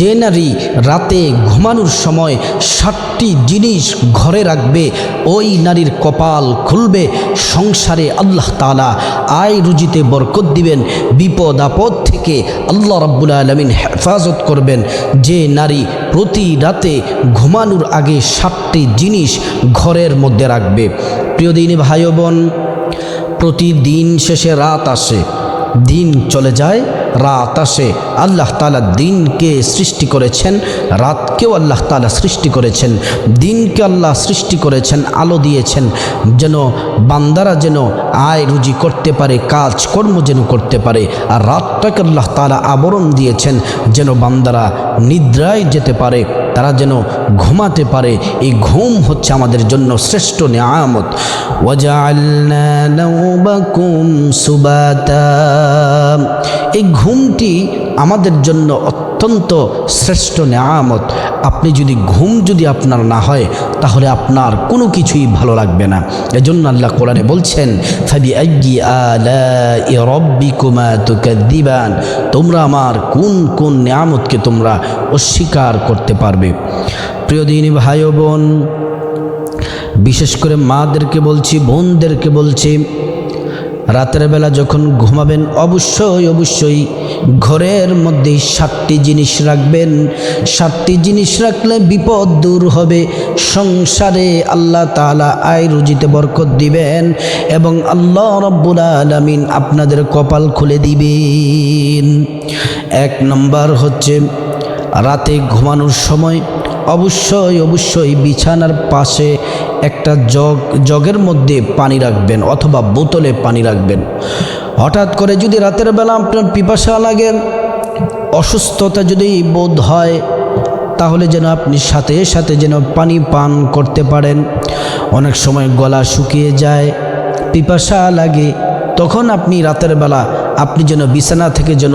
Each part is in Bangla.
যে নারী রাতে ঘুমানোর সময় ষাটটি জিনিস ঘরে রাখবে, ওই নারীর কপাল খুলবে, সংসারে আল্লাহ তালা আয় রুজিতে বরকত দিবেন, বিপদ আপদ থেকে আল্লাহ রাব্বুল আলমিন হেফাজত করবেন। যে নারী প্রতি রাতে ঘুমানোর আগে ষাটটি জিনিস ঘরের মধ্যে রাখবে। প্রিয় দিনী ভাই বোন, প্রতিদিন শেষে রাত আসে, দিন চলে যায় রাত আসে, আল্লাহ তালা দিনকে সৃষ্টি করেছেন, রাতকেও আল্লাহ তালা সৃষ্টি করেছেন, দিনকে আল্লাহ সৃষ্টি করেছেন, আলো দিয়েছেন, যেন বান্দারা যেন আয় রুজি করতে পারে কাজ কর্ম যেন করতে পারে, আর রাতটাকে আল্লাহ তালা আবরণ দিয়েছেন, যেন বান্দারা নিদ্রায় যেতে পারে, তারা যেন ঘুমাতে পারে, এই ঘুম হচ্ছে আমাদের জন্য শ্রেষ্ঠ নিয়ামত। এই ঘুমটি আমাদের জন্য অত্যন্ত শ্রেষ্ঠ নেয়ামত। আপনি যদি ঘুম যদি আপনার না হয়, তাহলে আপনার কোনো কিছুই ভালো লাগবে না। এজন্য আল্লাহ কোরআনে বলছেন তুকাদ্দিবান তোমরা আমার কোন কোন নিয়ামতকে তোমরা অস্বীকার করতে পারবে। প্রিয় দিনী ভাই বোন, বিশেষ করে মাদেরকে বলছি, বোনদেরকে বলছি রাতের বেলা যখন ঘুমাবেন, অবশ্যই অবশ্যই ঘরের মধ্যে সাতটি জিনিস রাখবেন। সাতটি জিনিস রাখলে বিপদ দূর হবে। সংসারে আল্লাহ তালা আয় রুজিতে বরকত দিবেন এবং আল্লাহ রব্বুল আলমিন আপনাদের কপাল খুলে দিবেন। এক নম্বর হচ্ছে রাতে ঘুমানোর সময় অবশ্যই অবশ্যই বিছানার পাশে একটা জগ, জগের মধ্যে পানি রাখবেন অথবা বোতলে পানি রাখবেন। হঠাৎ করে যদি রাতের বেলা আপনার পিপাসা লাগে, অসুস্থতা যদি বোধ হয়, তাহলে যেন আপনি সাথে সাথে যেন পানি পান করতে পারেন। অনেক সময় গলা শুকিয়ে যায়, পিপাসা লাগে, তখন আপনি রাতের বেলা আপনি যেন বিছানা থেকে যেন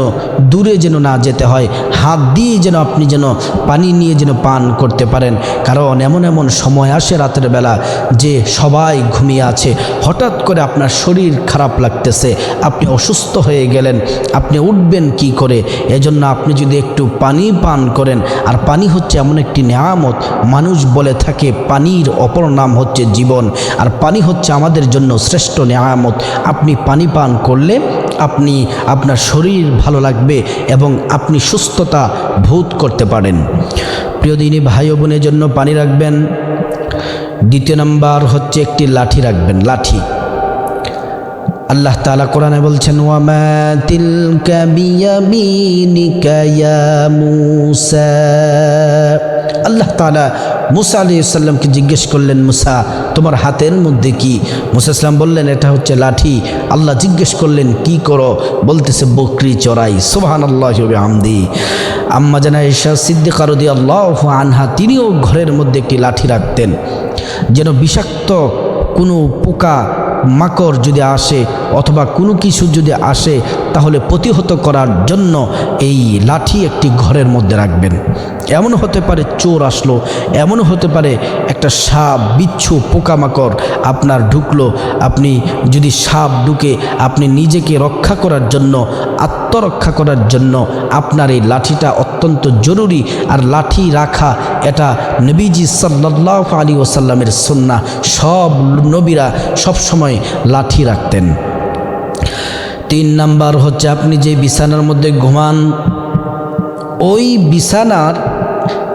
দূরে যেন না যেতে হয়, হাত দিয়ে যেন আপনি যেন পানি নিয়ে যেন পান করতে পারেন। কারণ এমন এমন সময় আসে রাতের বেলা যে সবাই ঘুমিয়ে আছে। হঠাৎ করে আপনার শরীর খারাপ লাগতেছে, আপনি অসুস্থ হয়ে গেলেন, আপনি উঠবেন কি করে? এজন্য আপনি যদি একটু পানি পান করেন, আর পানি হচ্ছে এমন একটি নেয়ামত, মানুষ বলে থাকে পানির অপর নাম হচ্ছে জীবন, আর পানি হচ্ছে আমাদের জন্য শ্রেষ্ঠ নেয়ামত। আপনি পানি পান করলে আপনি আপনার শরীর ভালো লাগবে এবং আপনি সুস্থতা ভূত করতে পারেন। প্রিয় দিনী ভাই বোনের জন্য পানি রাখবেন। দ্বিতীয় নাম্বার হচ্ছে একটি লাঠি রাখবেন, লাঠি। আল্লাহ তালা কোরআনে বলছেন, ওয়ামা তিলকা আল্লাহ তালা মুসা আলি সাল্লামকে জিজ্ঞেস করলেন, মুসা, তোমার হাতের মধ্যে কি? মুসা ইসলাম বললেন, এটা হচ্ছে লাঠি। আল্লাহ জিজ্ঞেস করলেন, কি করো? বলতেছে, বকরি চড়াই। সোহান আল্লাহ আমদি আম্মা জানা ঈশা সিদ্দিকারদি আল্লাহ আনহা, তিনিও ঘরের মধ্যে একটি লাঠি রাখতেন। যেন বিষাক্ত কোনো পোকা, মাকড় যদি আসে অথবা কোনো কিছু যদি আসে, তাহলে প্রতিহত করার জন্য এই লাঠি একটি ঘরের মধ্যে রাখবেন। এমন হতে পারে চোর আসলো এমন হতে পারে একটা সাপ, বিচ্ছু, পোকামাকড় আপনার ঢুকলো। আপনি যদি সাপ ঢুকে আপনি নিজেকে রক্ষা করার জন্য, আত্মরক্ষা করার জন্য আপনার এই লাঠিটা অত্যন্ত জরুরি। আর লাঠি রাখা, এটা নবীজি সাল্লাহ আলী ওসাল্লামের সন্না সব নবীরা সবসময় লাঠি রাখতেন। তিন নাম্বার হচ্ছে আপনি যে বিছানার মধ্যে ঘুমান ওই বিছানার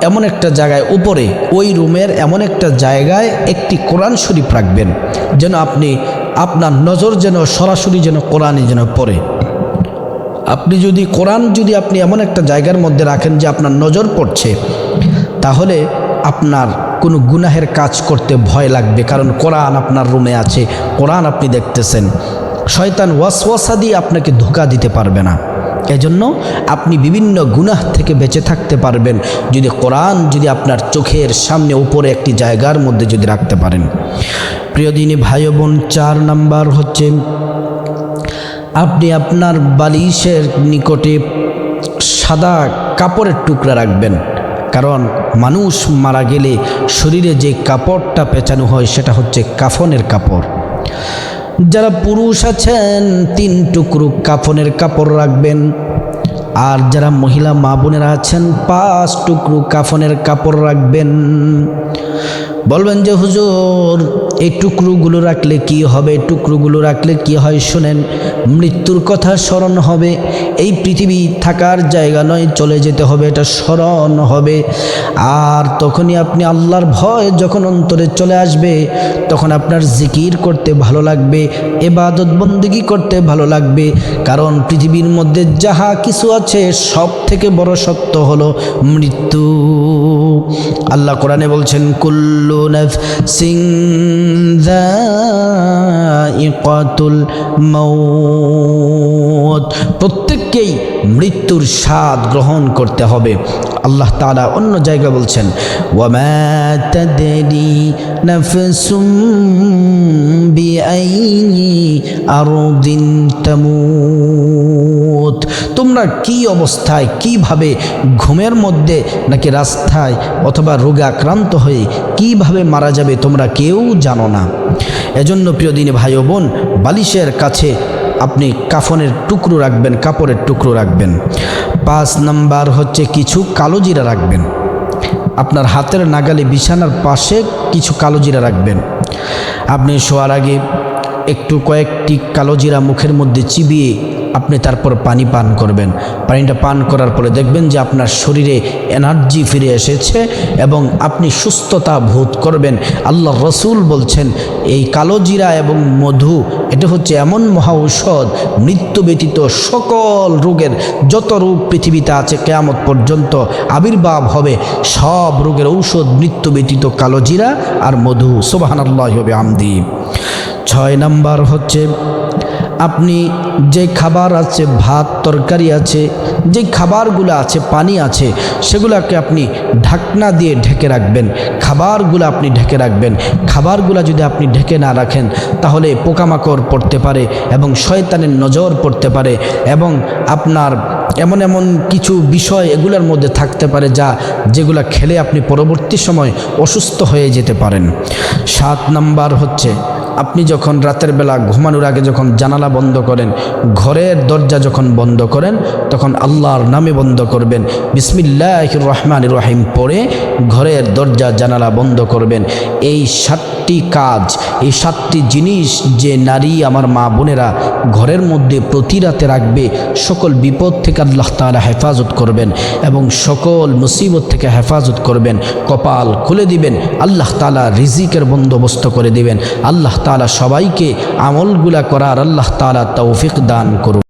এমন একটা জায়গায়, উপরে, ওই রুমের এমন একটা জায়গায় একটি কোরআন শরীফ রাখবেন, যেন আপনি আপনার নজর যেন সরাসরি যেন কোরআনে যেন পড়ে। আপনি যদি কোরআন যদি আপনি এমন একটা জায়গার মধ্যে রাখেন যে আপনার নজর পড়ছে, তাহলে আপনার কোনো গুনাহের কাজ করতে ভয় লাগবে, কারণ কোরআন আপনার রুমে আছে, কোরআন আপনি দেখতেছেন। শয়তান ওয়াসওয়াসা দিয়ে আপনাকে ধোকা দিতে পারবে না। এজন্য আপনি বিভিন্ন গুনাহ থেকে বেঁচে থাকতে পারবেন। যদি কোরআন যদি আপনার চোখের সামনে উপরে একটি জায়গার মধ্যে যদি রাখতে পারেন। প্রিয় দিনী ভাই বোন, চার নাম্বার হচ্ছে, আপনি আপনার বালিশের নিকটে সাদা কাপড়ের টুকরা রাখবেন। কারণ মানুষ মারা গেলে শরীরে যে কাপড়টা পেঁচানো হয় সেটা হচ্ছে কাফনের কাপড়। যারা পুরুষ আছেন, তিন টুকরো কাফনের কাপড় রাখবেন। আর যারা মহিলা মা বোনেরা আছেন পাঁচ টুকরো কাফনের কাপড় রাখবেন। বলবেন যে, হুজুর, এই টুকরোগুলো রাখলে কি হবে? টুকরোগুলো রাখলে কি হয়? শোনেন, মৃত্যুর কথা স্মরণ হবে। এই পৃথিবী থাকার জায়গা নয়, চলে যেতে হবে, এটা স্মরণ হবে। আর তখনই আপনি আল্লাহর ভয় যখন অন্তরে চলে আসবে, তখন আপনার জিকির করতে ভালো লাগবে, এবাদত বন্দিগি করতে ভালো লাগবে। কারণ পৃথিবীর মধ্যে যাহা কিছু আছে সব থেকে বড় সত্য হলো মৃত্যু। আল্লাহ কোরআনে বলছেন, কুল্লু মাউত। প্রত্যেককেই মৃত্যুর স্বাদ গ্রহণ করতে হবে। আল্লাহ তাআলা অন্য জায়গা বলছেন, ওয়ামা তাদরি নাফসুম বিআইয়ি আরদিন তোমরা কি অবস্থায়, কীভাবে ঘুমের মধ্যে নাকি রাস্তায় অথবা রোগে আক্রান্ত হয়ে কীভাবে মারা যাবে তোমরা কেউ জানো না। এজন্য প্রিয় দিনে ভাই বোন, বালিশের কাছে আপনি কাফনের টুকরো রাখবেন, কাপড়ের টুকরো রাখবেন। পাঁচ নাম্বার হচ্ছে কিছু কালো জিরা রাখবেন। আপনার হাতের নাগালে বিছানার পাশে কিছু কালো জিরা রাখবেন। আপনি শোয়ার আগে একটু কয়েকটি কালো জিরা মুখের মধ্যে চিবিয়ে আপনি তারপর পানি পান করবেন। পানিটা পান করার পরে দেখবেন যে আপনার শরীরে এনার্জি ফিরে এসেছে এবং আপনি সুস্থতা বোধ করবেন। আল্লাহ রসুল বলছেন, এই কালো জিরা এবং মধু, এটা হচ্ছে এমন মহা ঔষধ, মৃত্যু ব্যতীত সকল রোগের যত রোগ পৃথিবীতে আছে কেয়ামত পর্যন্ত আবির্ভাব হবে। সব রোগের ঔষধ, মৃত্যু ব্যতীত কালো জিরা আর মধু। সোবাহান আল্লাহ হবে আমদি ছয় নাম্বার হচ্ছে আপনি যে খাবার আছে, ভাত, তরকারি আছে, যে খাবারগুলো আছে, পানি আছে, সেগুলোকে আপনি ঢাকনা দিয়ে ঢেকে রাখবেন। খাবারগুলো আপনি ঢেকে রাখবেন। খাবারগুলো যদি আপনি ঢেকে না রাখেন, তাহলে পোকামাকড় পড়তে পারে এবং শয়তানের নজর পড়তে পারে এবং আপনার এমন এমন কিছু বিষয় এগুলোর মধ্যে থাকতে পারে যা যেগুলো খেলে আপনি পরবর্তী সময় অসুস্থ হয়ে যেতে পারেন। সাত নাম্বার হচ্ছে আপনি যখন রাতের বেলা ঘুমানোর আগে যখন জানালা বন্ধ করেন, ঘরের দরজা যখন বন্ধ করেন, তখন আল্লাহর নামে বন্ধ করবেন। বিসমিল্লাহ রহমান রহিম পড়ে ঘরের দরজা, জানালা বন্ধ করবেন। এই সাতটি কাজ, এই সাতটি জিনিস যে নারী আমার মা বোনেরা ঘরের মধ্যে প্রতি রাতে রাখবে, সকল বিপদ থেকে আল্লাহ তালা হেফাজত করবেন এবং সকল মুসিবত থেকে হেফাজত করবেন। কপাল খুলে দিবেন, আল্লাহ তালা রিজিকের বন্দোবস্ত করে দিবেন। আল্লাহ তালা সবাইকে আমলগুলা করার আল্লাহ তালা তৌফিক দান করুন